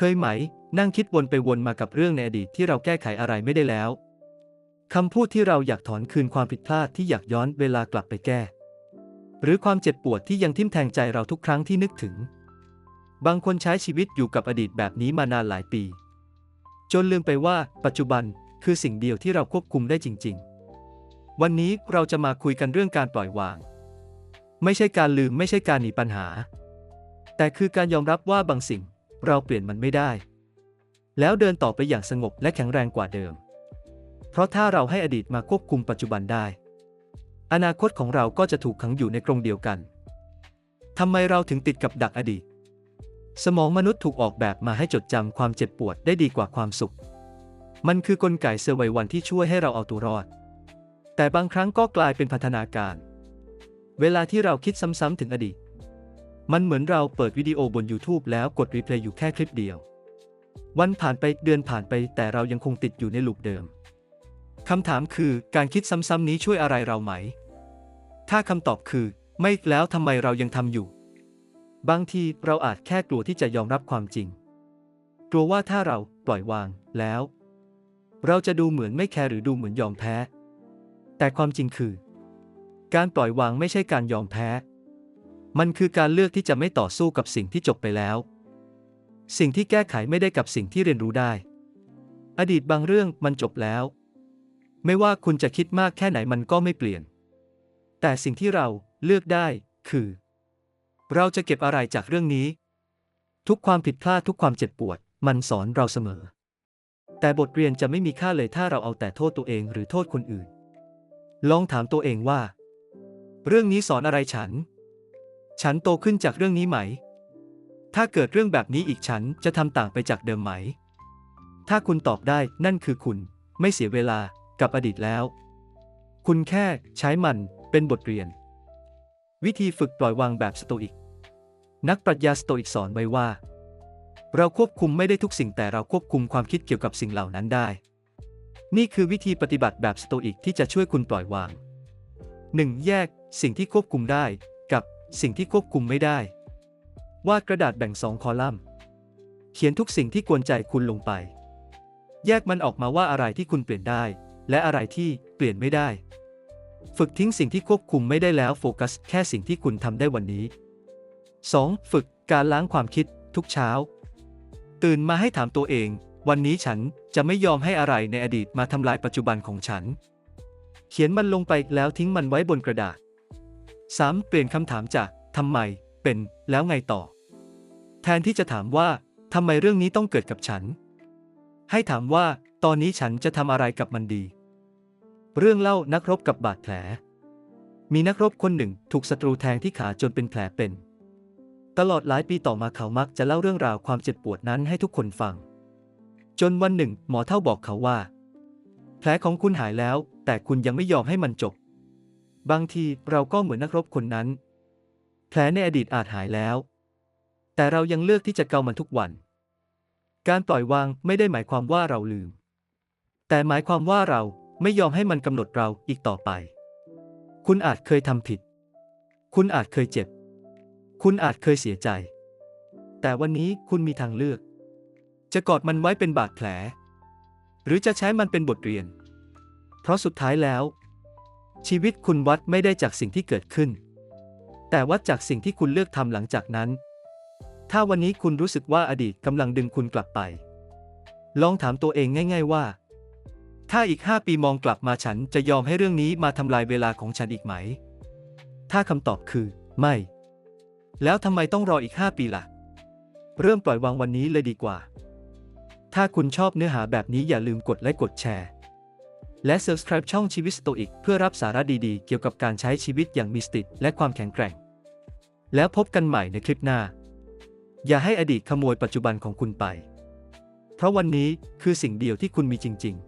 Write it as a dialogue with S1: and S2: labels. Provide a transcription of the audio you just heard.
S1: เคยไหม นั่งคิดวนไปวนมากับเรื่องในอดีตที่เราแก้ไขอะไรไม่ได้แล้วคำพูดที่เราอยากถอนคืนความผิดพลาดที่อยากย้อนเวลากลับไปแก้ หรือความเจ็บปวดที่ยังทิ่มแทงใจเราทุกครั้งที่นึกถึง บางคนใช้ชีวิตอยู่กับอดีตแบบนี้มานานหลายปี จนลืมไปว่า ปัจจุบันคือสิ่งเดียวที่เราควบคุมได้จริง ๆ วันนี้เราจะมาคุยกันเรื่องการปล่อยวาง ไม่ใช่การลืมไม่ใช่การหนีปัญหา แต่คือการยอมรับว่าบางสิ่ง เราเปลี่ยนมันไม่ได้ แล้วเดินต่อไปอย่างสงบและแข็งแรงกว่าเดิม เพราะถ้าเราให้อดีตมาควบคุมปัจจุบันได้ อนาคตของเราก็จะถูกขังอยู่ในกรงเดียวกันทำไมเราถึงติดกับดักอดีต สมองมนุษย์ถูกออกแบบมาให้จดจำความเจ็บปวดได้ดีกว่าความสุข มันคือกลไกเซอร์ไววันที่ช่วยให้เราเอาตัวรอด แต่บางครั้งก็กลายเป็นพันธนาการ เวลาที่เราคิดซ้ำๆถึงอดีต มันเหมือนเราเปิดวิดีโอบน YouTube แล้วกดรีเพลย์อยู่แค่คลิปเดียว วันผ่านไปเดือนผ่านไปแต่เรายังคงติดอยู่ในลูปเดิมคำถามคือการคิดซ้ำๆนี้ช่วยอะไรเราไหม ถ้าคำตอบคือ ไม่แล้วทำไมเรายังทำอยู่ บางทีเราอาจแค่กลัวที่จะยอมรับความจริง กลัวว่าถ้าเราปล่อยวางแล้ว เราจะดูเหมือนไม่แคร์หรือดูเหมือนยอมแพ้ แต่ความจริงคือ การปล่อยวางไม่ใช่การยอมแพ้ มันคือการเลือกที่จะไม่ต่อสู้กับสิ่งที่จบไปแล้ว สิ่งที่แก้ไขไม่ได้กับสิ่งที่เรียนรู้ได้ อดีตบางเรื่องมันจบแล้ว ไม่ว่าคุณจะคิดมากแค่ไหนมันก็ไม่เปลี่ยน แต่สิ่งที่เราเลือกได้คือ เราจะเก็บอะไรจากเรื่องนี้ ทุกความผิดพลาดทุกความเจ็บปวด มันสอนเราเสมอ แต่บทเรียนจะไม่มีค่าเลยถ้าเราเอาแต่โทษตัวเองหรือโทษคนอื่น ลองถามตัวเองว่า เรื่องนี้สอนอะไรฉัน ฉันโตขึ้นจากเรื่องนี้ไหม ถ้าเกิดเรื่องแบบนี้อีกฉันจะทำต่างไปจากเดิมไหม ถ้าคุณตอบได้นั่นคือคุณ ไม่เสียเวลากับอดีตแล้ว คุณแค่ใช้มันเป็นบทเรียน วิธีฝึกปล่อยวางแบบสโตอิก นักปรัชญาสโตอิกสอนไว้ว่า เราควบคุมไม่ได้ทุกสิ่งแต่เราควบคุมความคิดเกี่ยวกับสิ่งเหล่านั้นได้ นี่คือวิธีปฏิบัติแบบสโตอิกที่จะช่วยคุณปล่อยวาง 1. แยกสิ่งที่ควบคุมได้กับ สิ่งที่ควบคุมไม่ได้ วาดกระดาษแบ่งสองคอลัมน์ เขียนทุกสิ่งที่กวนใจคุณลงไป แยกมันออกมาว่าอะไรที่คุณเปลี่ยนได้ และอะไรที่เปลี่ยนไม่ได้ ฝึกทิ้งสิ่งที่ควบคุมไม่ได้แล้วโฟกัสแค่สิ่งที่คุณทำได้วันนี้ 2. ฝึกการล้างความคิดทุกเช้า ตื่นมาให้ถามตัวเอง วันนี้ฉันจะไม่ยอมให้อะไรในอดีตมาทำลายปัจจุบันของฉัน เขียนมันลงไปแล้วทิ้งมันไว้บนกระดาษ 3. เปลี่ยนคำถามจากทำไม เป็น แล้วไงต่อ แทนที่จะถามว่าทำไมเรื่องนี้ต้องเกิดกับฉัน ให้ถามว่า ตอนนี้ฉันจะทำอะไรกับมันดี เรื่องเล่านักรบกับบาดแผล มีนักรบคนหนึ่งถูกศัตรูแทงที่ขาจนเป็นแผลเป็น ตลอดหลายปีต่อมาเขามักจะเล่าเรื่องราวความเจ็บปวดนั้นให้ทุกคนฟัง จนวันหนึ่ง หมอเท่าบอกเขาว่า แผลของคุณหายแล้ว แต่คุณยังไม่ยอมให้มันจบ บางทีเราก็เหมือนนักรบคนนั้น แผลในอดีตอาจหายแล้ว แต่เรายังเลือกที่จะเกามันทุกวัน การปล่อยวางไม่ได้หมายความว่าเราลืม แต่หมายความว่าเราไม่ยอมให้มันกำหนดเราอีกต่อไป คุณอาจเคยทำผิด คุณอาจเคยเจ็บ คุณอาจเคยเสียใจ แต่วันนี้คุณมีทางเลือก จะกอดมันไว้เป็นบาดแผล หรือจะใช้มันเป็นบทเรียน เพราะสุดท้ายแล้ว ชีวิตคุณวัดไม่ได้จากสิ่งที่เกิดขึ้น แต่วัดจากสิ่งที่คุณเลือกทำหลังจากนั้น ถ้าวันนี้คุณรู้สึกว่าอดีตกำลังดึงคุณกลับไป ลองถามตัวเองง่าย ๆว่า ถ้าอีก 5 ปีมองกลับมาฉันจะยอมให้เรื่องนี้มาทำลายเวลาของฉันอีกไหม ถ้าคำตอบคือ ไม่ แล้วทำไมต้องรออีก 5 ปีล่ะ เริ่มปล่อยวางวันนี้เลยดีกว่า ถ้าคุณชอบเนื้อหาแบบนี้อย่าลืมกดไลค์กดแชร์ และ subscribe ช่องชีวิตสโตอิกเพื่อรับสาระดีๆ เกี่ยวกับการใช้ชีวิตอย่างมีสติและความแข็งแกร่ง แล้วพบกันใหม่ในคลิปหน้า อย่าให้อดีตขโมยปัจจุบันของคุณไป เพราะวันนี้คือสิ่งเดียวที่คุณมีจริง ๆ